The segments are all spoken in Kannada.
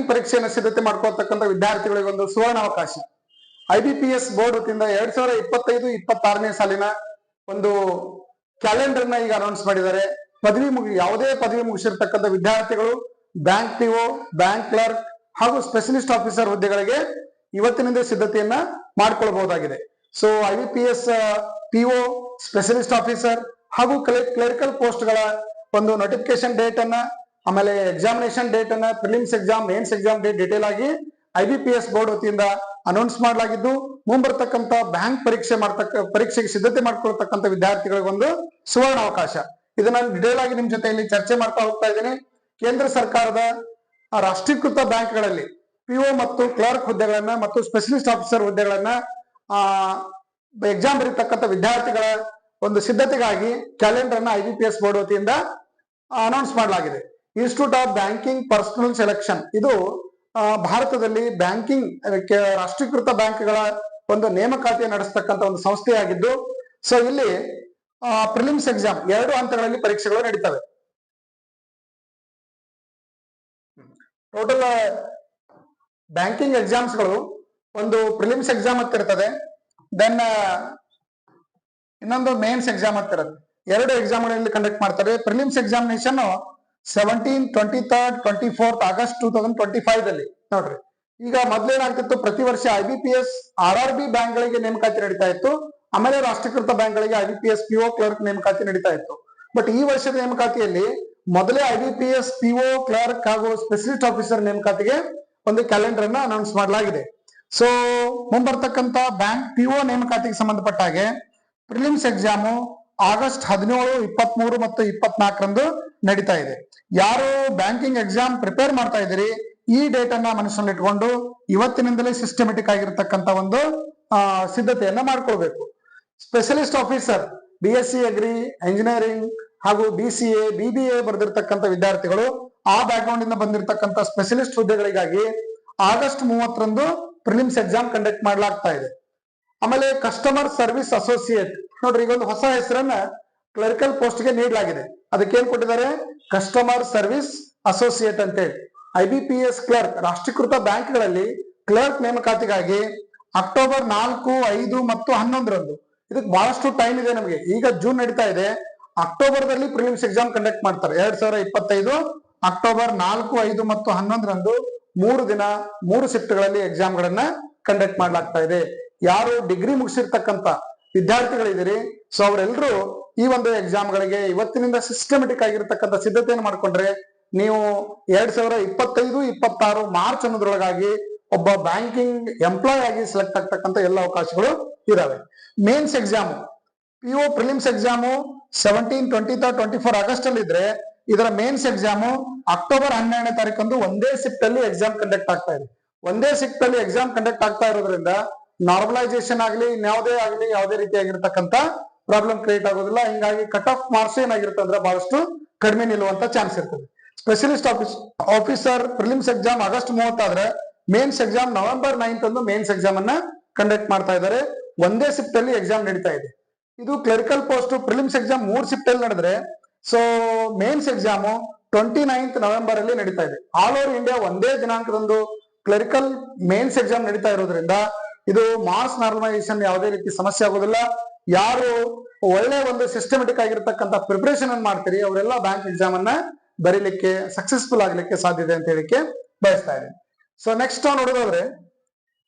ಬ್ಯಾಂಕಿಂಗ್ ಪರೀಕ್ಷೆಯನ್ನು ಸಿದ್ಧತೆ ಮಾಡ್ಕೊಳ್ತಕ್ಕಂಥ ವಿದ್ಯಾರ್ಥಿಗಳಿಗೆ ಒಂದು ಸುವರ್ಣ ಅವಕಾಶ. ಐಬಿಪಿಎಸ್ ಬೋರ್ಡ್ ವತಿಯಿಂದ ಎರಡ್ ಸಾವಿರದ ಇಪ್ಪತ್ತೈದು, ಇಪ್ಪತ್ತಾರನೇ ಸಾಲಿನ ಒಂದು ಕ್ಯಾಲೆಂಡರ್ನ ಈಗ ಅನೌನ್ಸ್ ಮಾಡಿದ್ದಾರೆ. ಪದವಿ ಮುಗಿ, ಯಾವುದೇ ಪದವಿ ಮುಗಿಸಿರ್ತಕ್ಕಂಥ ವಿದ್ಯಾರ್ಥಿಗಳು ಬ್ಯಾಂಕ್ ಪಿಒ ಬ್ಯಾಂಕ್ ಕ್ಲರ್ಕ್ ಹಾಗೂ ಸ್ಪೆಷಲಿಸ್ಟ್ ಆಫೀಸರ್ ಹುದ್ದೆಗಳಿಗೆ ಇವತ್ತಿನಿಂದ ಸಿದ್ಧತೆಯನ್ನ ಮಾಡ್ಕೊಳ್ಬಹುದಾಗಿದೆ. So I B P S PO specialist officer ಹಾಗೂ ಕ್ಲರಿಕಲ್ ಪೋಸ್ಟ್ಗಳ ಒಂದು ನೋಟಿಫಿಕೇಶನ್ ಡೇಟ್ ಅನ್ನ ಆಮೇಲೆ ಎಕ್ಸಾಮಿನೇಷನ್ ಡೇಟ್ ಅನ್ನ prelims exam mains exam date detail ಆಗಿ I B P S board ವತಿಯಿಂದ ಅನೌನ್ಸ್ ಮಾಡಲಾಗಿದ್ದು ಮುಂಬರ್ತಕ್ಕಂಥ ಬ್ಯಾಂಕ್ ಪರೀಕ್ಷೆ ಮಾಡ್ತಕ್ಕ, ಪರೀಕ್ಷೆಗೆ ಸಿದ್ಧತೆ ಮಾಡ್ಕೊಳ್ತಕ್ಕಂಥ ವಿದ್ಯಾರ್ಥಿಗಳಿಗೊಂದು ಸುವರ್ಣ ಅವಕಾಶ ಇದನ್ನ ಡಿಟೇಲ್ ಆಗಿ ನಿಮ್ ಜೊತೆಯಲ್ಲಿ ಚರ್ಚೆ ಮಾಡ್ತಾ ಹೋಗ್ತಾ ಇದ್ದೀನಿ. ಕೇಂದ್ರ ಸರ್ಕಾರದ ರಾಷ್ಟ್ರೀಕೃತ ಬ್ಯಾಂಕ್ಗಳಲ್ಲಿ ಪಿಒ ಮತ್ತು ಕ್ಲರ್ಕ್ ಹುದ್ದೆಗಳನ್ನ ಮತ್ತು ಸ್ಪೆಷಲಿಸ್ಟ್ ಆಫೀಸರ್ ಹುದ್ದೆಗಳನ್ನ, ಆ ಎಕ್ಸಾಮ್ ಬರೀತಕ್ಕಂಥ ವಿದ್ಯಾರ್ಥಿಗಳ ಒಂದು ಸಿದ್ಧತೆಗಾಗಿ calendar I B P S board ವತಿಯಿಂದ ಅನೌನ್ಸ್ ಮಾಡಲಾಗಿದೆ. Institute of banking personnel selection ಇದು ಭಾರತದಲ್ಲಿ ಬ್ಯಾಂಕಿಂಗ್ ರಾಷ್ಟ್ರೀಕೃತ ಬ್ಯಾಂಕ್ಗಳ ಒಂದು ನೇಮಕಾತಿ ನಡೆಸ್ತಕ್ಕಂಥ ಒಂದು ಸಂಸ್ಥೆಯಾಗಿದ್ದು ಸೊ ಇಲ್ಲಿ ಪ್ರಿಲಿಮ್ಸ್ ಎಕ್ಸಾಮ್ ಎರಡು ಹಂತಗಳಲ್ಲಿ ಪರೀಕ್ಷೆಗಳು ನಡೀತವೆ. ಟೋಟಲ್ ಬ್ಯಾಂಕಿಂಗ್ ಎಕ್ಸಾಮ್ಸ್ಗಳು ಒಂದು ಪ್ರಿಲಿಮ್ಸ್ ಎಕ್ಸಾಮ್ ಅಂತ ಇರ್ತದೆ ದೆನ್ ಇನ್ನೊಂದು ಮೇನ್ಸ್ ಎಕ್ಸಾಮ್ ಅಂತ ಇರುತ್ತೆ. ಎರಡು ಎಕ್ಸಾಮ್ಗಳಲ್ಲಿ ಕಂಡಕ್ಟ್ ಮಾಡ್ತಾರೆ. Prelims examination seventeen twenty third twenty fourth August two thousand twenty five ಅಲ್ಲಿ ನೋಡ್ರಿ, ಈಗ ಮೊದ್ಲೇನಾಗ್ತಿತ್ತು, ಪ್ರತಿ ವರ್ಷ I B P S R R B bank ಗಳಿಗೆ ನೇಮಕಾತಿ ನಡೀತಾ ಇತ್ತು. ಆಮೇಲೆ ರಾಷ್ಟ್ರೀಕೃತ ಬ್ಯಾಂಕ್ ಗಳಿಗೆ I B P S PO clerk ನೇಮಕಾತಿ ನಡೀತಾ ಇತ್ತು. ಬಟ್ ಈ ವರ್ಷದ ನೇಮಕಾತಿಯಲ್ಲಿ ಮೊದಲೇ I B P S PO clerk ಹಾಗೂ ಸ್ಪೆಷಲಿಸ್ಟ್ ಆಫೀಸರ್ ನೇಮಕಾತಿಗೆ ಒಂದು ಕ್ಯಾಲೆಂಡರ್ ಅನ್ನ ಅನೌನ್ಸ್ ಮಾಡಲಾಗಿದೆ. ಸೊ ಮುಂಬರ್ತಕ್ಕಂತ ಬ್ಯಾಂಕ್ ಪಿಒ ನೇಮಕಾತಿಗೆ ಸಂಬಂಧಪಟ್ಟ ಹಾಗೆ ಪ್ರಿಲಿಮ್ಸ್ ಎಕ್ಸಾಮು ಆಗಸ್ಟ್ ಹದಿನೇಳು, ಇಪ್ಪತ್ಮೂರು ಮತ್ತು ಇಪ್ಪತ್ನಾಲ್ಕರಂದು ನಡೀತಾ ಇದೆ. ಯಾರು ಬ್ಯಾಂಕಿಂಗ್ ಎಕ್ಸಾಮ್ ಪ್ರಿಪೇರ್ ಮಾಡ್ತಾ ಇದ್ದೀರಿ, ಈ ಡೇಟ್ ಅನ್ನ ಮನಸ್ಸಲ್ಲಿ ಇಟ್ಕೊಂಡು ಇವತ್ತಿನಿಂದಲೇ ಸಿಸ್ಟಮೆಟಿಕ್ ಆಗಿರ್ತಕ್ಕಂಥ ಒಂದು ಸಿದ್ಧತೆಯನ್ನ ಮಾಡ್ಕೊಳ್ಬೇಕು. Specialist officer B S C agri engineering ಹಾಗೂ B C A B B A ಬರೆದಿರ್ತಕ್ಕಂಥ ವಿದ್ಯಾರ್ಥಿಗಳು ಆ ಬ್ಯಾಕ್ಗ್ರೌಂಡ್ ಇಂದ ಬಂದಿರತಕ್ಕಂಥ ಸ್ಪೆಷಲಿಸ್ಟ್ ಹುದ್ದೆಗಳಿಗಾಗಿ ಆಗಸ್ಟ್ ಮೂವತ್ತರಂದು ಪ್ರಿಲಿಮ್ಸ್ ಎಕ್ಸಾಮ್ ಕಂಡಕ್ಟ್ ಮಾಡಲಾಗ್ತಾ ಇದೆ. ಆಮೇಲೆ ಕಸ್ಟಮರ್ ಸರ್ವಿಸ್ ಅಸೋಸಿಯೇಟ್ ನೋಡ್ರಿ, ಈಗ ಒಂದು ಹೊಸ ಹೆಸರನ್ನ ಕ್ಲರ್ಕಲ್ ಪೋಸ್ಟ್ಗೆ ನೀಡಲಾಗಿದೆ. ಅದಕ್ಕೆ ಏನ್ ಕೊಟ್ಟಿದ್ದಾರೆ? ಕಸ್ಟಮರ್ ಸರ್ವಿಸ್ ಅಸೋಸಿಯೇಟ್ ಅಂತೇಳಿ I B P S clerk ರಾಷ್ಟ್ರೀಕೃತ ಬ್ಯಾಂಕ್ಗಳಲ್ಲಿ ಕ್ಲರ್ಕ್ ನೇಮಕಾತಿಗಾಗಿ ಅಕ್ಟೋಬರ್ ನಾಲ್ಕು, ಐದು ಮತ್ತು ಹನ್ನೊಂದರಂದು. ಇದಕ್ಕೆ ಬಹಳಷ್ಟು ಟೈಮ್ ಇದೆ ನಮಗೆ. ಈಗ ಜೂನ್ ನಡೀತಾ ಇದೆ. ಅಕ್ಟೋಬರ್ದಲ್ಲಿ ಪ್ರಿಲಿಮ್ಸ್ ಎಕ್ಸಾಮ್ ಕಂಡಕ್ಟ್ ಮಾಡ್ತಾರೆ. ಎರಡ್ ಸಾವಿರ ಇಪ್ಪತ್ತೈದು, ಅಕ್ಟೋಬರ್ ನಾಲ್ಕು, ಐದು ಮತ್ತು ಹನ್ನೊಂದರಂದು ಮೂರು ದಿನ, ಮೂರು ಸೆಕ್ಟುಗಳಲ್ಲಿ ಎಕ್ಸಾಮ್ ಗಳನ್ನ ಕಂಡಕ್ಟ್ ಮಾಡಲಾಗ್ತಾ ಇದೆ. ಯಾರು ಡಿಗ್ರಿ ಮುಗಿಸಿರ್ತಕ್ಕಂಥ ವಿದ್ಯಾರ್ಥಿಗಳಿದ್ದೀರಿ. ಸೊ ಅವರೆಲ್ಲರೂ ಈ ಒಂದು ಎಕ್ಸಾಮ್ಗಳಿಗೆ ಇವತ್ತಿನಿಂದ ಸಿಸ್ಟಮೆಟಿಕ್ ಆಗಿರ್ತಕ್ಕಂಥ ಸಿದ್ಧತೆಯನ್ನು ಮಾಡ್ಕೊಂಡ್ರೆ ನೀವು ಎರಡ್ ಸಾವಿರ ಇಪ್ಪತ್ತೈದು, ಇಪ್ಪತ್ತಾರು ಮಾರ್ಚ್ ಅನ್ನೋದ್ರೊಳಗಾಗಿ ಒಬ್ಬ ಬ್ಯಾಂಕಿಂಗ್ ಎಂಪ್ಲಾಯ್ ಆಗಿ ಸೆಲೆಕ್ಟ್ ಆಗ್ತಕ್ಕಂಥ ಎಲ್ಲ ಅವಕಾಶಗಳು ಇದಾವೆ. Mains exam P prelims exam seventeen twenty twenty four August ಅಲ್ಲಿ ಇದ್ರೆ ಇದರ ಮೇನ್ಸ್ ಎಕ್ಸಾಮು ಅಕ್ಟೋಬರ್ ಹನ್ನೆರಡನೇ ತಾರೀಕಂದು ಒಂದೇ ಶಿಫ್ಟ್ ಅಲ್ಲಿ ಎಕ್ಸಾಮ್ ಕಂಡಕ್ಟ್ ಆಗ್ತಾ ಇದೆ. ಒಂದೇ ಶಿಫ್ಟ್ ಅಲ್ಲಿ ಎಕ್ಸಾಮ್ ಕಂಡಕ್ಟ್ ಆಗ್ತಾ ಇರೋದ್ರಿಂದ ನಾರ್ಮಲೈಸೇಷನ್ ಆಗ್ಲಿ ಇನ್ಯಾವುದೇ ಆಗ್ಲಿ, ಯಾವುದೇ ರೀತಿಯಾಗಿರ್ತಕ್ಕಂಥ ಪ್ರಾಬ್ಲಮ್ ಕ್ರಿಯೇಟ್ ಆಗೋದಿಲ್ಲ. ಹಿಂಗಾಗಿ ಕಟ್ ಆಫ್ ಮಾರ್ಕ್ಸ್ ಏನಾಗಿರುತ್ತೆ ಅಂದ್ರೆ ಬಹಳಷ್ಟು ಕಡಿಮೆ ನಿಲ್ಲುವಂತ ಚಾನ್ಸ್ ಇರ್ತದೆ. Specialist office officer prelims exam August ಮೂವತ್ತಾದ್ರೆ mains exam November ninth ಅಂದು ಮೇನ್ಸ್ ಎಕ್ಸಾಮ್ ಅನ್ನ ಕಂಡಕ್ಟ್ ಮಾಡ್ತಾ ಇದ್ದಾರೆ. ಒಂದೇ ಶಿಫ್ಟ್ ಅಲ್ಲಿ ಎಕ್ಸಾಮ್ ನಡೀತಾ ಇದೆ. ಇದು ಕ್ಲರಿಕಲ್ ಪೋಸ್ಟ್ ಪ್ರಿಲಿಮ್ಸ್ ಎಕ್ಸಾಮ್ ಮೂರ್ ಶಿಫ್ಟ್ ಅಲ್ಲಿ ನಡೆದ್ರೆ so mains exam twenty ninth November ಅಲ್ಲಿ ನಡೀತಾ ಇದೆ. ಆಲ್ ಓವರ್ ಇಂಡಿಯಾ ಒಂದೇ ದಿನಾಂಕದಂದು ಕ್ಲರಿಕಲ್ ಮೇನ್ಸ್ ಎಕ್ಸಾಮ್ ನಡೀತಾ ಇರೋದ್ರಿಂದ ಇದು ಮಾಸ್ ನಾರ್ಮಲೈಸೇಷನ್ ಯಾವುದೇ ರೀತಿ ಸಮಸ್ಯೆ ಆಗೋದಿಲ್ಲ. ಯಾರು ಒಳ್ಳೆ ಒಂದು ಸಿಸ್ಟಮೆಟಿಕ್ ಆಗಿರ್ತಕ್ಕಂಥ ಪ್ರಿಪರೇಷನ್ ಅನ್ನು ಮಾಡ್ತೀರಿ, ಅವರೆಲ್ಲ ಬ್ಯಾಂಕ್ ಎಕ್ಸಾಮ್ ಅನ್ನ ಬರೀಲಿಕ್ಕೆ ಸಕ್ಸಸ್ಫುಲ್ ಆಗ್ಲಿಕ್ಕೆ ಇದೆ ಅಂತ ಹೇಳಿಕ್ಕೆ ಬಯಸ್ತಾ ಇದ್ದೀನಿ. ಸೊ ನೆಕ್ಸ್ಟ್ ನಾವು ನೋಡೋದಾದ್ರೆ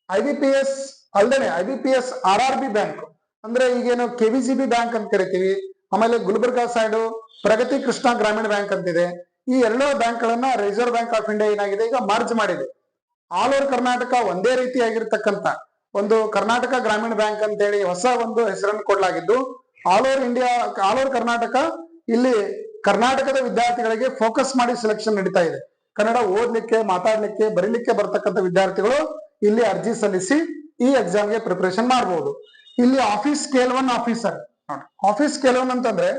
I B P S ಅಲ್ದೇನೆ I B P S R R B bank ಅಂದ್ರೆ ಈಗೇನು K V G B bank ಅಂತ ಕರಿತೀವಿ, ಆಮೇಲೆ ಗುಲ್ಬರ್ಗಾ ಸೈಡ್ ಪ್ರಗತಿ ಕೃಷ್ಣ ಗ್ರಾಮೀಣ ಬ್ಯಾಂಕ್ ಅಂತಿದೆ. ಈ ಎರಡೂ ಬ್ಯಾಂಕ್ ಗಳನ್ನ ರಿಸರ್ವ್ ಬ್ಯಾಂಕ್ ಆಫ್ ಇಂಡಿಯಾ ಏನಾಗಿದೆ, ಈಗ ಮರ್ಜ್ ಮಾಡಿದೆ. ಆಲ್ ಓವರ್ ಕರ್ನಾಟಕ ಒಂದೇ ರೀತಿಯಾಗಿರ್ತಕ್ಕಂಥ ಒಂದು ಕರ್ನಾಟಕ ಗ್ರಾಮೀಣ ಬ್ಯಾಂಕ್ ಅಂತೇಳಿ ಹೊಸ ಒಂದು ಹೆಸರನ್ನು ಕೊಡಲಾಗಿದ್ದು all over India all over Karnataka, ಇಲ್ಲಿ ಕರ್ನಾಟಕದ ವಿದ್ಯಾರ್ಥಿಗಳಿಗೆ ಫೋಕಸ್ ಮಾಡಿ ಸೆಲೆಕ್ಷನ್ ನಡೀತಾ ಇದೆ. ಕನ್ನಡ ಓದ್ಲಿಕ್ಕೆ, ಮಾತಾಡ್ಲಿಕ್ಕೆ, ಬರೀಲಿಕ್ಕೆ ಬರ್ತಕ್ಕಂಥ ವಿದ್ಯಾರ್ಥಿಗಳು ಇಲ್ಲಿ ಅರ್ಜಿ ಸಲ್ಲಿಸಿ ಈ ಎಕ್ಸಾಮ್ಗೆ ಪ್ರಿಪರೇಷನ್ ಮಾಡಬಹುದು ಇಲ್ಲಿ office scale one officer office scale one ಅಂತಂದ್ರೆ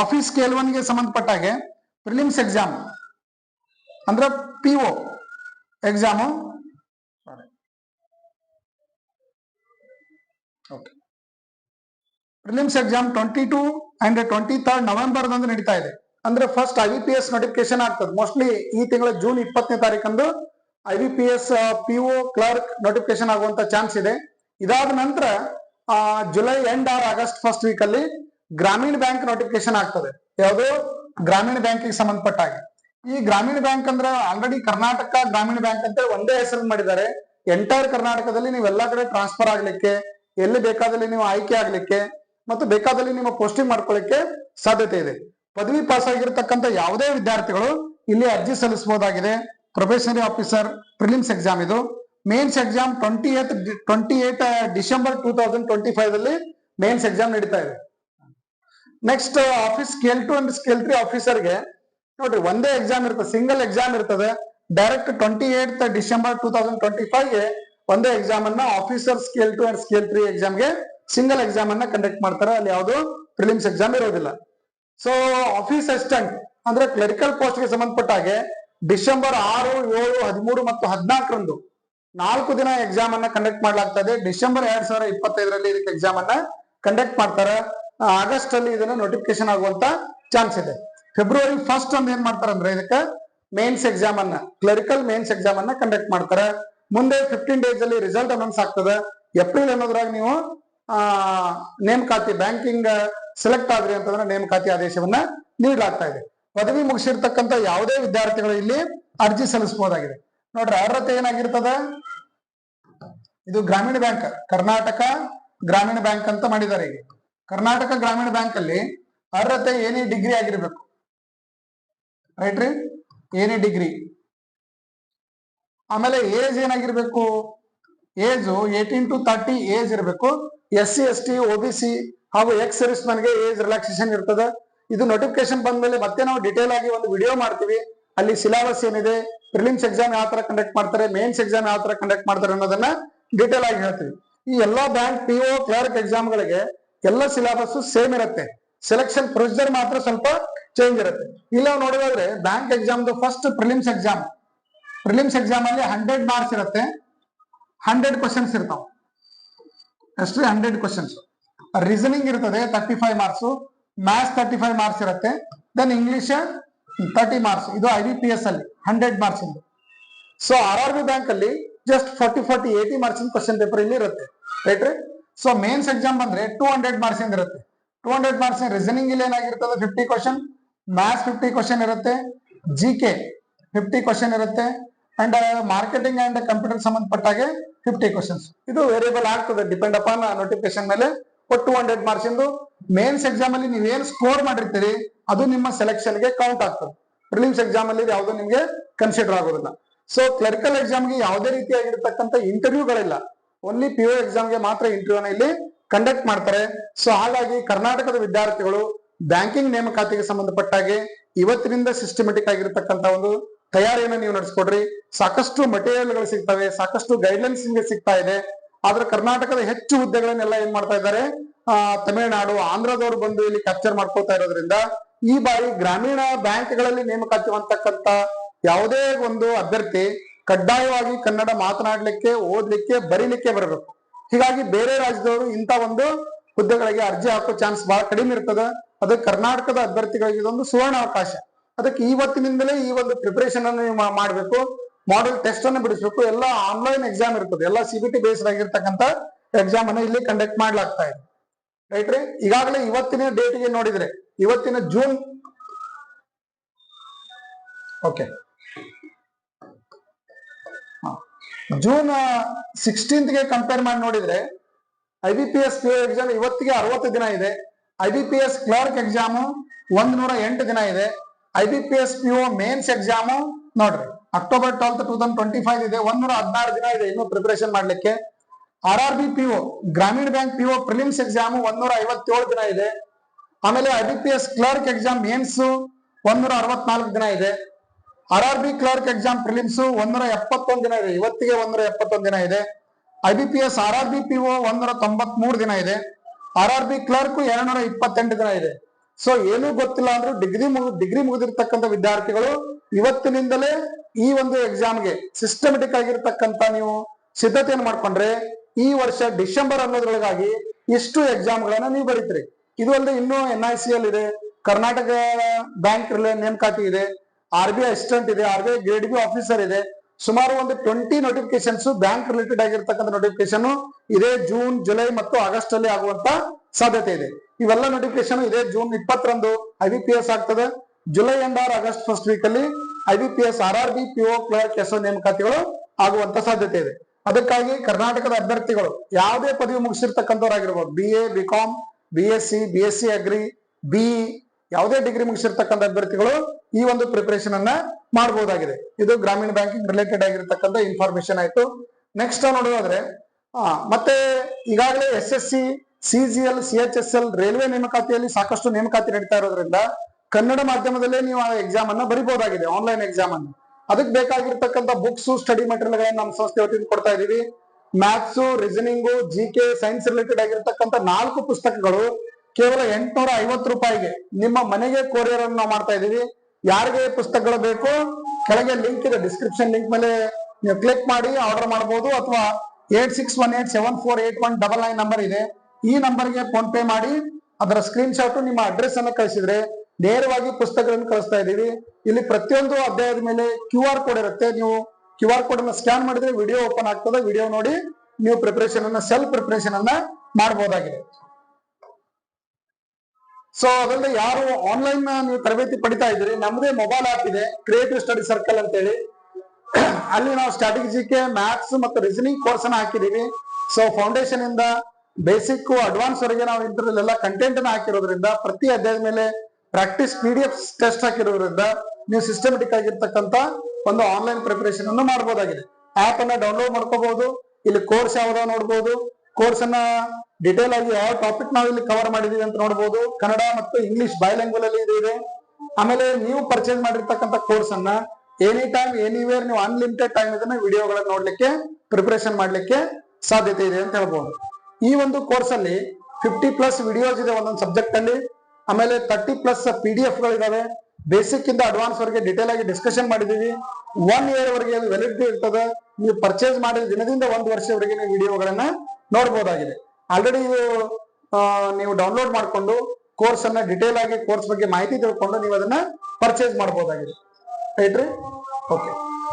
ಆಫೀಸ್ ಸ್ಕೇಲ್ ಒನ್ಗೆ ಸಂಬಂಧಪಟ್ಟ ಹಾಗೆ ಪ್ರಿಲಿಮ್ಸ್ ಎಕ್ಸಾಮ್ ಅಂದ್ರೆ P O exam okay prelims exam twenty two and twenty third November ದಂದು ನಡೀತಾ ಇದೆ. ಅಂದ್ರೆ first I B P S notification ಆಗ್ತದೆ. ಮೋಸ್ಟ್ಲಿ ಈ ತಿಂಗಳ ಜೂನ್ ಇಪ್ಪತ್ತನೇ ತಾರೀಕಂದು I B P S P O clerk notification ಆಗುವಂತ ಚಾನ್ಸ್ ಇದೆ. ಇದಾದ ನಂತರ July end or August first week ಅಲ್ಲಿ ಗ್ರಾಮೀಣ ಬ್ಯಾಂಕ್ ನೋಟಿಫಿಕೇಶನ್ ಆಗ್ತದೆ. ಯಾವುದು? ಗ್ರಾಮೀಣ ಬ್ಯಾಂಕಿಗೆ ಸಂಬಂಧಪಟ್ಟ ಹಾಗೆ. ಈ ಗ್ರಾಮೀಣ ಬ್ಯಾಂಕ್ ಅಂದ್ರೆ ಆಲ್ರೆಡಿ ಕರ್ನಾಟಕ ಗ್ರಾಮೀಣ ಬ್ಯಾಂಕ್ ಅಂತ ಒಂದೇ ಹೆಸರು ಮಾಡಿದ್ದಾರೆ. ಎಂಟೈರ್ ಕರ್ನಾಟಕದಲ್ಲಿ ನೀವು ಎಲ್ಲಾ ಕಡೆ ಟ್ರಾನ್ಸ್ಫರ್ ಆಗ್ಲಿಕ್ಕೆ, ಎಲ್ಲಿ ಬೇಕಾದಲ್ಲಿ ನೀವು ಆಯ್ಕೆ ಆಗ್ಲಿಕ್ಕೆ ಮತ್ತು ಬೇಕಾದಲ್ಲಿ ನಿಮ್ಮ ಪೋಸ್ಟಿಂಗ್ ಮಾಡ್ಕೊಳ್ಳಿಕ್ಕೆ ಸಾಧ್ಯತೆ ಇದೆ. ಪದವಿ ಪಾಸ್ ಆಗಿರತಕ್ಕಂತ ಯಾವುದೇ ವಿದ್ಯಾರ್ಥಿಗಳು ಇಲ್ಲಿ ಅರ್ಜಿ ಸಲ್ಲಿಸಬಹುದಾಗಿದೆ. ಪ್ರೊಫೆಷನರಿ ಆಫೀಸರ್ ಪ್ರಿಲಿಮ್ಸ್ ಎಕ್ಸಾಮ್ ಇದು. Mains exam twenty eight twenty eight December two thousand twenty five ಅಲ್ಲಿ ಮೇನ್ಸ್ ಎಕ್ಸಾಮ್ ನಡೀತಾ ಇದೆ. Next office scale two and scale three ಆಫೀಸರ್ಗೆ ನೋಡ್ರಿ, ಒಂದೇ ಎಕ್ಸಾಮ್ ಇರ್ತದೆ ಸಿಂಗಲ್ ಎಕ್ಸಾಮ್ ಇರ್ತದೆ. Direct twenty eight December two thousand twenty ಫೈವ್ಗೆ ಒಂದೇ ಎಕ್ಸಾಮ್ ಅನ್ನ officer scale two and scale three ಎಕ್ಸಾಮ್ಗೆ ಸಿಂಗಲ್ ಎಕ್ಸಾಮ್ ಅನ್ನ ಕಂಡಕ್ಟ್ ಮಾಡ್ತಾರೆ. ಅಲ್ಲಿ ಯಾವುದು ಪ್ರಿಲಿಮ್ಸ್ ಎಕ್ಸಾಮ್ ಇರೋದಿಲ್ಲ. ಸೊ ಆಫೀಸ್ ಅಸಿಸ್ಟೆಂಟ್ ಅಂದ್ರೆ ಕ್ಲರಿಕಲ್ ಪೋಸ್ಟ್ಗೆ ಸಂಬಂಧಪಟ್ಟ ಹಾಗೆ ಡಿಸೆಂಬರ್ ಆರು, ಏಳು, ಹದಿಮೂರು ಮತ್ತು ಹದಿನಾಲ್ಕರಂದು ನಾಲ್ಕು ದಿನ ಎಕ್ಸಾಮ್ ಅನ್ನ ಕಂಡಕ್ಟ್ ಮಾಡಲಾಗ್ತದೆ ಡಿಸೆಂಬರ್ ಎರಡ್ ಸಾವಿರದ ಇಪ್ಪತ್ತೈದರಲ್ಲಿ ಇದಕ್ಕೆ ಎಕ್ಸಾಮ್ ಅನ್ನ ಕಂಡಕ್ಟ್ ಮಾಡ್ತಾರೆ. ಆಗಸ್ಟ್ ಅಲ್ಲಿ ಇದನ್ನ ನೋಟಿಫಿಕೇಶನ್ ಆಗುವಂತ ಚಾನ್ಸ್ ಇದೆ. ಫೆಬ್ರವರಿ ಫಸ್ಟ್ ಒಂದು ಏನ್ ಮಾಡ್ತಾರೆ ಅಂದ್ರೆ ಇದಕ್ಕೆ ಮೇನ್ಸ್ ಎಕ್ಸಾಮ್ ಅನ್ನ ಕ್ಲರಿಕಲ್ ಮೇನ್ಸ್ ಎಕ್ಸಾಮ್ ಅನ್ನ ಕಂಡಕ್ಟ್ ಮಾಡ್ತಾರೆ. ಮುಂದೆ ಫಿಫ್ಟೀನ್ ಡೇಸ್ ಅಲ್ಲಿ ರಿಸಲ್ಟ್ ಅನೌನ್ಸ್ ಆಗ್ತದೆ. ಏಪ್ರಿಲ್ ಅನ್ನೋದ್ರಾಗ ನೀವು, ಆ, ನೇಮಕಾತಿ ಬ್ಯಾಂಕಿಂಗ್ ಸೆಲೆಕ್ಟ್ ಆದ್ರಿ ಅಂತಂದ್ರೆ ನೇಮಕಾತಿ ಆದೇಶವನ್ನ ನೀಡಲಾಗ್ತಾ ಇದೆ. ಪದವಿ ಮುಗಿಸಿರ್ತಕ್ಕಂಥ ಯಾವುದೇ ವಿದ್ಯಾರ್ಥಿಗಳು ಇಲ್ಲಿ ಅರ್ಜಿ ಸಲ್ಲಿಸಬಹುದಾಗಿದೆ. ನೋಡ್ರಿ, ಅರ್ಹತೆ ಏನಾಗಿರ್ತದ? ಇದು ಗ್ರಾಮೀಣ ಬ್ಯಾಂಕ್, ಕರ್ನಾಟಕ ಗ್ರಾಮೀಣ ಬ್ಯಾಂಕ್ ಅಂತ ಮಾಡಿದ್ದಾರೆ ಈಗ. ಕರ್ನಾಟಕ ಗ್ರಾಮೀಣ ಬ್ಯಾಂಕ್ ಅಲ್ಲಿ ಅರ್ಹತೆ ಏನೇ ಡಿಗ್ರಿ ಆಗಿರ್ಬೇಕು ರೈಟ್ ರೀ ಏನೇ ಡಿಗ್ರಿ ಆಮೇಲೆ ಏಜ್ ಏನಾಗಿರ್ಬೇಕು? Age eighteen to thirty age ಇರಬೇಕು. S C S T O B C ಹಾಗೂ ಎಕ್ಸ್ ಸರ್ವಿಸ್ ಮನ್ಗೆ ಏಜ್ ರಿಲ್ಯಾಕ್ಸೇಷನ್ ಇರ್ತದೆ. ಇದು ನೋಟಿಫಿಕೇಶನ್ ಬಂದ ಮೇಲೆ ಮತ್ತೆ ನಾವು ಡಿಟೇಲ್ ಆಗಿ ಒಂದು ವಿಡಿಯೋ ಮಾಡ್ತೀವಿ. ಅಲ್ಲಿ ಸಿಲೆಬಸ್ ಏನಿದೆ ಪ್ರಿಲಿಮ್ಸ್ ಎಕ್ಸಾಮ್ ಯಾವ ತರ ಕಂಡಕ್ಟ್ ಮಾಡ್ತಾರೆ ಮೇನ್ಸ್ ಎಕ್ಸಾಮ್ ಯಾವ ತರ ಕಂಡಕ್ಟ್ ಮಾಡ್ತಾರೆ ಅನ್ನೋದನ್ನ ಡಿಟೇಲ್ ಆಗಿ ಹೇಳ್ತೀವಿ. ಈ ಎಲ್ಲಾ ಬ್ಯಾಂಕ್ ಪಿ ಒ ಕ್ಲರ್ಕ್ ಎಕ್ಸಾಮ್ಗಳಿಗೆ ಎಲ್ಲ ಸಿಲೆಬಸ್ ಸೇಮ್ ಇರುತ್ತೆ. ಸೆಲೆಕ್ಷನ್ ಪ್ರೊಸೀಜರ್ ಮಾತ್ರ ಸ್ವಲ್ಪ ಚೇಂಜ್ ಇರುತ್ತೆ. ಇಲ್ಲ ನೋಡೋದಾದ್ರೆ bank exam first prelims exam prelims exam ಅಲ್ಲಿ ಹಂಡ್ರೆಡ್ ಮಾರ್ಕ್ಸ್ ಇರುತ್ತೆ. ಹಂಡ್ರೆಡ್ ಕ್ವಶನ್ಸ್ ಇರ್ತಾವ. ಅಷ್ಟೇ ಹಂಡ್ರೆಡ್ ಕ್ವಶನ್ಸ್ ರೀಸನಿಂಗ್ ಇರ್ತದೆ thirty five marks maths thirty five marks ಇರುತ್ತೆ. ದೆನ್ ಇಂಗ್ಲಿಷ್ ತರ್ಟಿ ಮಾರ್ಕ್ಸ್ ಇದು ಐ ಬಿ ಪಿ ಎಸ್ ಅಲ್ಲಿ ಹಂಡ್ರೆಡ್ ಮಾರ್ಕ್ಸ್ ಇಂದು. So R R B bank ಅಲ್ಲಿ just forty forty eighty marks question paper ಇಲ್ಲಿ ಇರುತ್ತೆ. ರೈಟ್ ಸೊ ಮೇನ್ಸ್ ಎಕ್ಸಾಮ್ ಬಂದ್ರೆ ಟೂ ಹಂಡ್ರೆಡ್ ಮಾರ್ಕ್ಸ್ ಇಂದ ಇರುತ್ತೆ. ಟೂ ಹಂಡ್ರೆಡ್ ಮಾರ್ಕ್ಸ್ ರೀಸನಿಂಗ್ ಇಲ್ಲಿ ಏನಾಗಿರ್ತದೆ? Fifty question maths fifty question ಇರುತ್ತೆ. ಜಿ ಕೆ ಫಿಫ್ಟಿ ಕ್ವಶನ್ ಇರುತ್ತೆ. ಅಂಡ್ ಮಾರ್ಕೆಟಿಂಗ್ ಅಂಡ್ ಕಂಪ್ಯೂಟರ್ ಸಂಬಂಧಪಟ್ಟಾಗೆ ಫಿಫ್ಟಿ ಕ್ವಶನ್ಸ್ ಇದು ವೇರಿಯಬಲ್ ಆಗ್ತದೆ ಡಿಪೆಂಡ್ ಅಪಾನ್ ನೋಟಿಫಿಕೇಶನ್ ಮೇಲೆ. ಒಟ್ಟು ಟೂ ಹಂಡ್ರೆಡ್ ಮಾರ್ಕ್ಸ್ ಇಂದು ಮೇನ್ಸ್ ಎಕ್ಸಾಮ್ ಅಲ್ಲಿ ನೀವೇನು ಸ್ಕೋರ್ ಮಾಡಿರ್ತೀರಿ, ಅದು ನಿಮ್ಮ ಸೆಲೆಕ್ಷನ್ಗೆ ಕೌಂಟ್ ಆಗ್ತದೆ. ಪ್ರಿಲಿಮ್ಸ್ ಎಕ್ಸಾಮ್ ಅಲ್ಲಿ ಯಾವುದು ನಿಮಗೆ ಕನ್ಸಿಡರ್ ಆಗೋದಿಲ್ಲ. ಸೊ ಕ್ಲರಿಕಲ್ ಎಕ್ಸಾಮ್ಗೆ ಯಾವುದೇ ರೀತಿಯಾಗಿರ್ತಕ್ಕಂಥ ಇಂಟರ್ವ್ಯೂಗಳಿಲ್ಲ ಓನ್ಲಿ ಪಿ ಯು ಎಕ್ಸಾಮ್ಗೆ ಮಾತ್ರ ಇಂಟರ್ವ್ಯೂನ ಇಲ್ಲಿ ಕಂಡಕ್ಟ್ ಮಾಡ್ತಾರೆ. ಸೊ ಹಾಗಾಗಿ ಕರ್ನಾಟಕದ ವಿದ್ಯಾರ್ಥಿಗಳು ಬ್ಯಾಂಕಿಂಗ್ ನೇಮಕಾತಿಗೆ ಸಂಬಂಧಪಟ್ಟಾಗೆ ಇವತ್ತಿನಿಂದ ಸಿಸ್ಟಮೆಟಿಕ್ ಆಗಿರತಕ್ಕಂತ ಒಂದು ತಯಾರಿಯನ್ನು ನೀವು ನಡೆಸ್ಕೊಡ್ರಿ. ಸಾಕಷ್ಟು ಮಟೀರಿಯಲ್ಗಳು ಸಿಗ್ತವೆ, ಸಾಕಷ್ಟು ಗೈಡ್ಲೈನ್ಸ್ ನಿಮಗೆ ಸಿಗ್ತಾ ಇದೆ. ಆದ್ರೆ ಕರ್ನಾಟಕದ ಹೆಚ್ಚು ಹುದ್ದೆಗಳನ್ನೆಲ್ಲ ಏನ್ ಮಾಡ್ತಾ ಇದ್ದಾರೆ? ತಮಿಳುನಾಡು, ಆಂಧ್ರದವರು ಬಂದು ಇಲ್ಲಿ ಕ್ಯಾಪ್ಚರ್ ಮಾಡ್ಕೊಳ್ತಾ ಇರೋದ್ರಿಂದ ಈ ಬಾರಿ ಗ್ರಾಮೀಣ ಬ್ಯಾಂಕ್ಗಳಲ್ಲಿ ನೇಮಕಾತಿ ಅಂತಕ್ಕಂತ ಯಾವುದೇ ಒಂದು ಅಭ್ಯರ್ಥಿ ಕಡ್ಡಾಯವಾಗಿ ಕನ್ನಡ ಮಾತನಾಡ್ಲಿಕ್ಕೆ, ಓದ್ಲಿಕ್ಕೆ, ಬರೀಲಿಕ್ಕೆ ಬರಬೇಕು. ಹೀಗಾಗಿ ಬೇರೆ ರಾಜ್ಯದವರು ಇಂಥ ಒಂದು ಹುದ್ದೆಗಳಿಗೆ ಅರ್ಜಿ ಹಾಕೋ ಚಾನ್ಸ್ ಬಹಳ ಕಡಿಮೆ ಇರ್ತದೆ. ಅದಕ್ಕೆ ಕರ್ನಾಟಕದ ಅಭ್ಯರ್ಥಿಗಳಿಗೆ ಇದೊಂದು ಸುವರ್ಣ ಅವಕಾಶ. ಅದಕ್ಕೆ ಇವತ್ತಿನಿಂದಲೇ ಈ ಒಂದು ಪ್ರಿಪರೇಷನ್ ಅನ್ನು ನೀವು ಮಾಡಬೇಕು. ಮಾಡಲ್ ಮಾಡೆಲ್ ಟೆಸ್ಟ್ ಅನ್ನು ಬಿಡಿಸಬೇಕು. ಎಲ್ಲ ಆನ್ಲೈನ್ ಎಕ್ಸಾಮ್ ಇರ್ತದೆ. ಎಲ್ಲ ಸಿ ಬಿ ಟಿ ಬೇಸ್ಡ್ ಆಗಿರ್ತಕ್ಕಂಥ ಎಕ್ಸಾಮ್ ಅನ್ನು ಇಲ್ಲಿ ಕಂಡಕ್ಟ್ ಮಾಡ್ಲಾಗ್ತಾ ಇದೆ. ರೈಟ್ ರೀ? ಈಗಾಗಲೇ ಇವತ್ತಿನ ಡೇಟ್ಗೆ ನೋಡಿದ್ರೆ, ಇವತ್ತಿನ ಜೂನ್ ಓಕೆ ಜೂನ್ ಸಿಕ್ಸ್ಟೀನ್ಗೆ ಕಂಪೇರ್ ಮಾಡಿ ನೋಡಿದ್ರೆ I B P S P exam ಇವತ್ತಿಗೆ ಅರವತ್ತು ದಿನ ಇದೆ. I B P S clerk exam ಒಂದ್ ನೂರ ಎಂಟು ದಿನ ಇದೆ. I B P S P O mains exam ನೋಡ್ರಿ October twelfth two thousand twenty five ಇದೆ. ಒಂದ್ ನೂರ ಹದಿನಾರು ದಿನ ಇದೆ ಇನ್ನು ಪ್ರಿಪರೇಷನ್ ಮಾಡ್ಲಿಕ್ಕೆ. R R B P O ಗ್ರಾಮೀಣ bank P O prelims exam ಒಂದೂರ ಐವತ್ತೇಳು ದಿನ ಇದೆ. ಆಮೇಲೆ I B P S clerk exam mains ಒಂದೂರ ಅರವತ್ನಾಲ್ಕು ದಿನ ಇದೆ. R R B clerk exam prelims ಒಂದೂರ ಎಪ್ಪತ್ತೊಂದು ದಿನ ಇದೆ. ಇವತ್ತಿಗೆ ಒಂದೂರ ಎಪ್ಪತ್ತೊಂದು ದಿನ ಇದೆ. I B P S R R B P O ಒಂದೂರ ತೊಂಬತ್ಮೂರು ದಿನ ಇದೆ. ಆರ್ ಆರ್ ಬಿ ಕ್ಲರ್ಕ್ ಎರಡ್ನೂರ ಇಪ್ಪತ್ತೆಂಟು ದಿನ ಇದೆ. ಸೊ ಏನೂ ಗೊತ್ತಿಲ್ಲ ಅಂದ್ರೂ ಡಿಗ್ರಿ ಮುಗಿ ಡಿಗ್ರಿ ಮುಗಿದಿರ್ತಕ್ಕಂಥ ವಿದ್ಯಾರ್ಥಿಗಳು ಇವತ್ತಿನಿಂದಲೇ ಈ ಒಂದು ಎಕ್ಸಾಮ್ಗೆ ಸಿಸ್ಟಮೆಟಿಕ್ ಆಗಿರ್ತಕ್ಕಂಥ ನೀವು ಸಿದ್ಧತೆಯನ್ನು ಮಾಡ್ಕೊಂಡ್ರೆ ಈ ವರ್ಷ ಡಿಸೆಂಬರ್ ಅನ್ನೋದ್ರೊಳಗಾಗಿ ಇಷ್ಟು ಎಕ್ಸಾಮ್ಗಳನ್ನ ನೀವು ಬರೀತೀರಿ. ಇದು ಅಲ್ಲದೆ ಇನ್ನೂ ಎನ್ ಐ ಸಿ ಎಲ್ ಇದೆ ಕರ್ನಾಟಕ ಬ್ಯಾಂಕ್ ನೇಮಕಾತಿ ಇದೆ. ಆರ್ ಬಿ ಐ ಅಸಿಸ್ಟೆಂಟ್ ಇದೆ, R B I grade B officer ಇದೆ. ಸುಮಾರು ಒಂದು ಟ್ವೆಂಟಿ ನೋಟಿಫಿಕೇಶನ್ಸ್ ಬ್ಯಾಂಕ್ ರಿಲೇಟೆಡ್ ಆಗಿರ್ತಕ್ಕಂಥ ನೋಟಿಫಿಕೇಶನ್ ಇದೇ ಜೂನ್, ಜುಲೈ ಮತ್ತು ಆಗಸ್ಟ್ ಅಲ್ಲಿ ಆಗುವಂತ ಸಾಧ್ಯತೆ ಇದೆ. ಇವೆಲ್ಲ ನೋಟಿಫಿಕೇಶನ್ ಇದೇ ಜೂನ್ ಇಪ್ಪತ್ತರಂದು ಐ ಬಿ ಪಿ ಎಸ್ ಆಗ್ತದೆ. July end or August first week ಅಲ್ಲಿ I B P S R R B P O clerks ನೇಮಕಾತಿಗಳು ಆಗುವಂತ ಸಾಧ್ಯತೆ ಇದೆ. ಅದಕ್ಕಾಗಿ ಕರ್ನಾಟಕದ ಅಭ್ಯರ್ಥಿಗಳು ಯಾವುದೇ ಪದವಿ ಮುಗಿಸಿರ್ತಕ್ಕಂಥವ್ರಾಗಿರ್ಬೋದು. B A B com B S C B S C agri B ಯಾವುದೇ ಡಿಗ್ರಿ ಮುಗಿಸಿರ್ತಕ್ಕಂಥ ಅಭ್ಯರ್ಥಿಗಳು ಈ ಒಂದು ಪ್ರಿಪರೇಷನ್ ಅನ್ನ ಮಾಡಬಹುದಾಗಿದೆ ಇದು ಗ್ರಾಮೀಣ ಬ್ಯಾಂಕಿಂಗ್ ರಿಲೇಟೆಡ್ ಆಗಿರ್ತಕ್ಕಂಥ ಇನ್ಫಾರ್ಮೇಶನ್ ಆಯ್ತು. ನೆಕ್ಸ್ಟ್ ನೋಡೋದಾದ್ರೆ ಮತ್ತೆ ಈಗಾಗಲೇ S S C CGL C H S L railway ನೇಮಕಾತಿಯಲ್ಲಿ ಸಾಕಷ್ಟು ನೇಮಕಾತಿ ನಡೀತಾ ಇರೋದ್ರಿಂದ ಕನ್ನಡ ಮಾಧ್ಯಮದಲ್ಲೇ ನೀವು ಆ ಎಕ್ಸಾಮ್ ಅನ್ನ ಬರಿಬಹುದಾಗಿದೆ ಆನ್ಲೈನ್ ಎಕ್ಸಾಮ್ ಅನ್ನು. ಅದಕ್ಕೆ ಬೇಕಾಗಿರ್ತಕ್ಕಂಥ ಬುಕ್ಸ್ ಸ್ಟಡಿ ಗಳನ್ನ ನಮ್ಮ ಸಂಸ್ಥೆ ವತಿಯಿಂದ ಕೊಡ್ತಾ ಇದೀವಿ maths reasoning G K science related ಆಗಿರ್ತಕ್ಕಂಥ ನಾಲ್ಕು ಪುಸ್ತಕಗಳು ಕೇವಲ ಎಂಟ್ನೂರ ಐವತ್ತು ರೂಪಾಯಿಗೆ ನಿಮ್ಮ ಮನೆಗೆ ಕೊರಿಯರ್ ಅನ್ನು ನಾವು ಮಾಡ್ತಾ ಇದೀವಿ ಯಾರಿಗೆ ಪುಸ್ತಕಗಳು ಬೇಕು, ಕೆಳಗೆ ಲಿಂಕ್ ಇದೆ ಡಿಸ್ಕ್ರಿಪ್ಷನ್ ಲಿಂಕ್ ಮೇಲೆ ನೀವು ಕ್ಲಿಕ್ ಮಾಡಿ ಆರ್ಡರ್ ಮಾಡಬಹುದು ಅಥವಾ eight six one eight seven four eight one double nine number ಇದೆ. ಈ ನಂಬರ್ಗೆ ಫೋನ್ ಪೇ ಮಾಡಿ, ಅದರ ಸ್ಕ್ರೀನ್ ಶಾಟ್ ನಿಮ್ಮ ಅಡ್ರೆಸ್ ಅನ್ನು ಕಳಿಸಿದ್ರೆ ನೇರವಾಗಿ ಪುಸ್ತಕಗಳನ್ನು ಕಳಿಸ್ತಾ ಇದೀವಿ ಇಲ್ಲಿ ಪ್ರತಿಯೊಂದು ಅಧ್ಯಾಯದ ಮೇಲೆ ಕ್ಯೂ ಆರ್ ಕೋಡ್ ಇರುತ್ತೆ. ನೀವು ಕ್ಯೂ ಆರ್ ಕೋಡ್ ಅನ್ನು ಸ್ಕ್ಯಾನ್ ಮಾಡಿದ್ರೆ ವಿಡಿಯೋ ಓಪನ್ ಆಗ್ತದೆ. ವಿಡಿಯೋ ನೋಡಿ ನೀವು ಪ್ರಿಪರೇಷನ್ ಅನ್ನ ಸೆಲ್ಫ್ ಪ್ರಿಪರೇಷನ್ ಅನ್ನ ಮಾಡಬಹುದಾಗಿದೆ ಸೊ ಅದಲ್ಲದೆ ಯಾರು ಆನ್ಲೈನ್ ನೀವು ತರಬೇತಿ ಪಡಿತಾ ಇದ್ರಿ ನಮ್ಮದೇ ಮೊಬೈಲ್ ಆಪ್ ಇದೆ ಕ್ರಿಯೇಟಿವ್ ಸ್ಟಡಿ ಸರ್ಕಲ್ ಅಂತೇಳಿ. ಅಲ್ಲಿ ನಾವು ಸ್ಟ್ರಾಟಜಿಗೆ ಮ್ಯಾಥ್ಸ್ ಮತ್ತು ರೀಸನಿಂಗ್ ಕೋರ್ಸ್ ಅನ್ನ ಹಾಕಿದೀವಿ. ಸೊ ಫೌಂಡೇಶನ್ ಇಂದ ಬೇಸಿಕ್ ಅಡ್ವಾನ್ಸ್ ವರೆಗೆ ನಾವು ಇಂಟರ್ನೆಲ್ಲ ಕಂಟೆಂಟ್ ಅನ್ನ ಹಾಕಿರೋದ್ರಿಂದ, ಪ್ರತಿ ಅಧ್ಯಾಯದ ಮೇಲೆ practice P D F test ಹಾಕಿರೋದ್ರಿಂದ ನೀವು ಸಿಸ್ಟಮೆಟಿಕ್ ಆಗಿರ್ತಕ್ಕಂತ ಒಂದು ಆನ್ಲೈನ್ ಪ್ರಿಪರೇಷನ್ ಅನ್ನು ಮಾಡಬಹುದಾಗಿದೆ ಆಪ್ ಅನ್ನ ಡೌನ್ಲೋಡ್ ಮಾಡ್ಕೋಬಹುದು, ಇಲ್ಲಿ ಕೋರ್ಸ್ ಯಾವ್ದೋ ನೋಡ್ಬೋದು. ಕೋರ್ಸ್ ಅನ್ನ ಡಿಟೇಲ್ ಆಗಿ ಯಾವ ಟಾಪಿಕ್ ನಾವು ಇಲ್ಲಿ ಕವರ್ ಮಾಡಿದೀವಿ ಅಂತ ನೋಡಬಹುದು ಕನ್ನಡ ಮತ್ತು ಇಂಗ್ಲಿಷ್ ಬೈಲ್ಯಾಂಗ್ವಲ್ ಅಲ್ಲಿ ಇದು ಆಮೇಲೆ ನೀವು ಪರ್ಚೇಸ್ ಮಾಡಿರ್ತಕ್ಕಂಥ ಕೋರ್ಸ್ ಅನ್ನ ಎನಿ ಟೈಮ್ ಎನಿವೇರ್ ನೀವು ಅನ್ಲಿಮಿಟೆಡ್ ಟೈಮ್ ಇದನ್ನ ವಿಡಿಯೋಗಳನ್ನ ನೋಡ್ಲಿಕ್ಕೆ ಪ್ರಿಪರೇಷನ್ ಮಾಡ್ಲಿಕ್ಕೆ ಸಾಧ್ಯತೆ ಇದೆ ಅಂತ ಹೇಳ್ಬೋದು. ಈ ಒಂದು ಕೋರ್ಸ್ ಅಲ್ಲಿ ಫಿಫ್ಟಿ ಪ್ಲಸ್ ವಿಡಿಯೋಸ್ ಇದೆ ಒಂದೊಂದು ಸಬ್ಜೆಕ್ಟ್ ಅಲ್ಲಿ. ಆಮೇಲೆ thirty plus P D F ಗಳಿದಾವೆ ಬೇಸಿಕ್ ಇಂದ ಅಡ್ವಾನ್ಸ್ ವರೆಗೆ ಡಿಟೇಲ್ ಆಗಿ ಡಿಸ್ಕಷನ್ ಮಾಡಿದೀವಿ. ಒನ್ ಇಯರ್ ವರೆಗೆ ಅದು ವ್ಯಾಲಿಡಿಟಿ ಇರ್ತದೆ. ನೀವು ಪರ್ಚೇಸ್ ಮಾಡಿದ ದಿನದಿಂದ ಒಂದು ವರ್ಷವರೆಗೆ ನೀವು ವಿಡಿಯೋಗಳನ್ನ ನೋಡಬಹುದಾಗಿದೆ ಆಲ್ರೆಡಿ ಇದು ನೀವು ಡೌನ್ಲೋಡ್ ಮಾಡಿಕೊಂಡು ಕೋರ್ಸ್ ಅನ್ನ ಡಿಟೇಲ್ ಆಗಿ ಕೋರ್ಸ್ ಬಗ್ಗೆ ಮಾಹಿತಿ ತಿಳ್ಕೊಂಡು ನೀವು ಅದನ್ನ ಪರ್ಚೇಸ್ ಮಾಡಬಹುದಾಗಿದೆ ರೈಟ್ರಿ ಓಕೆ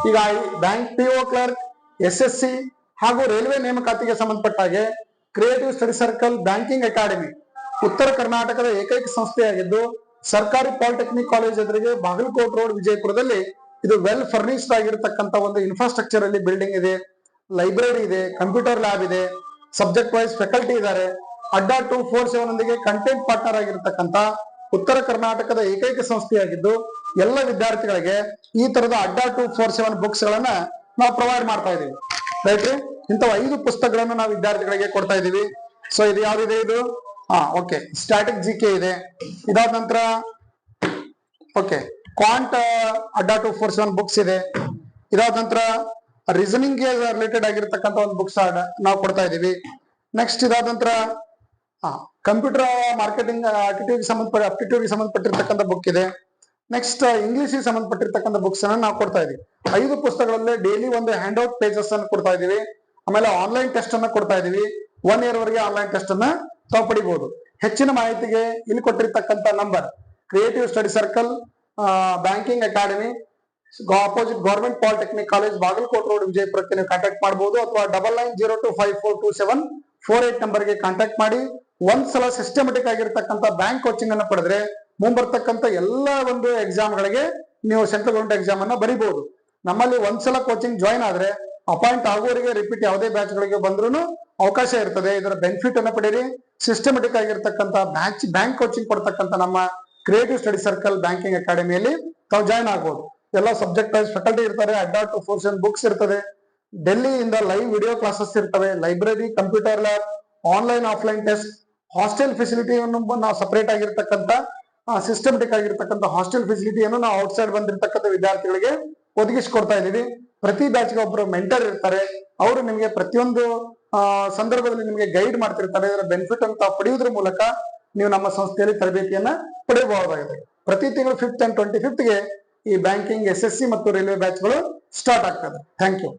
ಈಗ bank P O clerk S S C ಹಾಗೂ ರೈಲ್ವೆ ನೇಮಕಾತಿಗೆ ಸಂಬಂಧಪಟ್ಟ ಹಾಗೆ creative study circle banking academy ಉತ್ತರ ಕರ್ನಾಟಕದ ಏಕೈಕ ಸಂಸ್ಥೆಯಾಗಿದ್ದು, ಸರ್ಕಾರಿ ಪಾಲಿಟೆಕ್ನಿಕ್ ಕಾಲೇಜ್ ಎದುರಿಗೆ ಬಾಗಲಕೋಟ್ ರೋಡ್ ವಿಜಯಪುರದಲ್ಲಿ ಇದು ವೆಲ್ ಫರ್ನಿಶ್ಡ್ ಆಗಿರತಕ್ಕಂತ ಒಂದು ಇನ್ಫ್ರಾಸ್ಟ್ರಕ್ಚರ್ ಅಲ್ಲಿ ಬಿಲ್ಡಿಂಗ್ ಇದೆ ಲೈಬ್ರರಿ ಇದೆ ಕಂಪ್ಯೂಟರ್ ಲ್ಯಾಬ್ ಇದೆ. ಸಬ್ಜೆಕ್ಟ್ ವೈಸ್ ಫ್ಯಾಕಲ್ಟಿ ಇದ್ದಾರೆ. ಅಡ್ಡಾ ಟೂ ಫೋರ್ ಸೆವೆನ್ ಒಂದಿಗೆ ಕಂಟೆಂಟ್ ಪಾರ್ಟ್ನರ್ ಆಗಿರತಕ್ಕಂತ ಉತ್ತರ ಕರ್ನಾಟಕದ ಏಕೈಕ ಸಂಸ್ಥೆಯಾಗಿದ್ದು ಎಲ್ಲ ವಿದ್ಯಾರ್ಥಿಗಳಿಗೆ ಈ ತರದ ಅಡ್ಡಾ ಟೂ ಫೋರ್ ಸೆವೆನ್ ಬುಕ್ಸ್ ಗಳನ್ನ ನಾವು ಪ್ರೊವೈಡ್ ಮಾಡ್ತಾ ಇದೀವಿ. ರೈಟ್ರಿ ಇಂಥವು ಐದು ಪುಸ್ತಕಗಳನ್ನು ನಾವು ವಿದ್ಯಾರ್ಥಿಗಳಿಗೆ ಕೊಡ್ತಾ ಇದೀವಿ. ಸೊ ಇದು ಯಾವ್ದಿದೆ ಇದು? ಹಾ ಓಕೆ ಸ್ಟ್ಯಾಟಿಕ್ ಜಿ ಕೆ ಇದೆ. ಇದಾದ ನಂತರ ಓಕೆ ಕ್ವಾಂಟ್ ಅಡ್ಡ ಟು ಫೋರ್ ಸೆವೆನ್ ಬುಕ್ಸ್ ಇದೆ. ಇದಾದ ನಂತರ ರೀಸನಿಂಗ್ಗೆ ರಿಲೇಟೆಡ್ ಆಗಿರ್ತಕ್ಕಂಥ ಒಂದು ಬುಕ್ಸ್ ನಾವು ಕೊಡ್ತಾ ಇದೀವಿ ನೆಕ್ಸ್ಟ್ ಇದಾದ ನಂತರ ಕಂಪ್ಯೂಟರ್ ಮಾರ್ಕೆಟಿಂಗ್ ಆಟಿಟ್ಯೂಡ್ ಸಂಬಂಧಪಟ್ಟ ಅಪ್ಟಿಟ್ಯೂಡ್ ಸಂಬಂಧಪಟ್ಟಿರ್ತಕ್ಕಂಥ ಬುಕ್ ಇದೆ. ನೆಕ್ಸ್ಟ್ ಇಂಗ್ಲಿಷ್ ಸಂಬಂಧಪಟ್ಟಿರ್ತಕ್ಕಂಥ ಬುಕ್ಸ್ ಅನ್ನ ನಾವು ಕೊಡ್ತಾ ಇದೀವಿ ಐದು ಪುಸ್ತಕಗಳಲ್ಲಿ ಡೈಲಿ ಒಂದು ಹ್ಯಾಂಡ್ ಔಟ್ ಪೇಜಸ್ ಅನ್ನು ಕೊಡ್ತಾ ಇದೀವಿ ಆಮೇಲೆ ಆನ್ಲೈನ್ ಟೆಸ್ಟ್ ಅನ್ನ ಕೊಡ್ತಾ ಇದೀವಿ ಒನ್ ಇಯರ್ ವರೆಗೆ ಆನ್ಲೈನ್ ಟೆಸ್ಟ್ ಅನ್ನ ತಾವು ಪಡಿಬಹುದು ಹೆಚ್ಚಿನ ಮಾಹಿತಿಗೆ ಇಲ್ಲಿ ಕೊಟ್ಟಿರ್ತಕ್ಕಂಥ number creative study circle banking academy opposite government polytechnic college Bagalkot road ವಿಜಯಪುರಕ್ಕೆ ನೀವು ಕಾಂಟ್ಯಾಕ್ಟ್ ಮಾಡಬಹುದು ಅಥವಾ double nine zero two five four two seven four eight ನಂಬರ್ಗೆ ಕಾಂಟ್ಯಾಕ್ಟ್ ಮಾಡಿ. ಒಂದ್ಸಲ ಸಿಸ್ಟಮೆಟಿಕ್ ಆಗಿರ್ತಕ್ಕಂಥ ಬ್ಯಾಂಕ್ ಕೋಚಿಂಗ್ ಅನ್ನು ಪಡೆದ್ರೆ ಮುಂಬರ್ತಕ್ಕಂಥ ಎಲ್ಲ ಒಂದು ಎಕ್ಸಾಮ್ ಗಳಿಗೆ ನೀವು ಸೆಂಟ್ರಲ್ ಗೌರ್ಮೆಂಟ್ ಎಕ್ಸಾಮ್ ಅನ್ನ ಬರಿಬಹುದು ನಮ್ಮಲ್ಲಿ ಒಂದ್ಸಲ ಕೋಚಿಂಗ್ ಜಾಯಿನ್ ಆದ್ರೆ ಅಪಾಯಿಂಟ್ ಆಗುವವರಿಗೆ ರಿಪೀಟ್ ಯಾವುದೇ ಬ್ಯಾಚ್ ಗಳಿಗೆ ಬಂದ್ರು ಅವಕಾಶ ಇರ್ತದೆ. ಇದರ ಬೆನಿಫಿಟ್ ಅನ್ನ ಪಡೀರಿ. ಸಿಸ್ಟಮೆಟಿಕ್ ಆಗಿರ್ತಕ್ಕಂಥ ಬ್ಯಾಂಕ್ ಬ್ಯಾಂಕ್ ಕೋಚಿಂಗ್ ಕೊಡ್ತಕ್ಕಂಥ ನಮ್ಮ ಕ್ರಿಯೇಟಿವ್ ಸ್ಟಡಿ ಸರ್ಕಲ್ ಬ್ಯಾಂಕಿಂಗ್ ಅಕಾಡೆಮಿಯಲ್ಲಿ ತಾವು ಜಾಯಿನ್ ಆಗ್ಬೋದು. ಎಲ್ಲ ಸಬ್ಜೆಕ್ಟ್ ವೈಸ್ ಫ್ಯಾಕಲ್ಟಿ ಇರ್ತಾರೆ ಅಡ್ಡಾ ಟು ಫೋರ್ ಸೆವೆನ್ ಬುಕ್ಸ್ ಇರ್ತದೆ. ಡೆಲ್ಲಿಯಿಂದ ಲೈವ್ ವಿಡಿಯೋ ಕ್ಲಾಸಸ್ ಇರ್ತವೆ. Library computer lab online offline test hostel ಫೆಸಿಲಿಟಿಯನ್ನು ನಾವು ಸಪರೇಟ್ ಆಗಿರ್ತಕ್ಕಂಥ ಸಿಸ್ಟಮೆಟಿಕ್ ಆಗಿರ್ತಕ್ಕಂಥ ಹಾಸ್ಟೆಲ್ ಫೆಸಿಲಿಟಿಯನ್ನು ನಾವು ಔಟ್ಸೈಡ್ ಬಂದಿರತಕ್ಕಂಥ ವಿದ್ಯಾರ್ಥಿಗಳಿಗೆ ಒದಗಿಸಿಕೊಡ್ತಾ ಇದ್ದೀವಿ. ಪ್ರತಿ ಬ್ಯಾಚ್ಗೆ ಒಬ್ಬರು ಮೆಂಟರ್ ಇರ್ತಾರೆ. ಅವರು ನಿಮಗೆ ಪ್ರತಿಯೊಂದು ಸಂದರ್ಭದಲ್ಲಿ ನಿಮಗೆ ಗೈಡ್ ಮಾಡ್ತಿರ್ತಾರೆ. ಇದರ ಬೆನಿಫಿಟ್ ಅಂತ ಪಡೆಯುವುದ್ರ ಮೂಲಕ ನೀವು ನಮ್ಮ ಸಂಸ್ಥೆಯಲ್ಲಿ ತರಬೇತಿಯನ್ನ ಪಡೆಯಬಹುದಾಗಿದೆ. ಪ್ರತಿ ತಿಂಗಳು ಫಿಫ್ತ್ ಅಂಡ್ ಟ್ವೆಂಟಿ ಫಿಫ್ತ್ಗೆ ಈ ಬ್ಯಾಂಕಿಂಗ್ ಎಸ್ ಎಸ್ ಸಿ ಮತ್ತು ರೈಲ್ವೆ ಬ್ಯಾಚ್ಗಳು ಸ್ಟಾರ್ಟ್ ಆಗ್ತದೆ ಥ್ಯಾಂಕ್ ಯು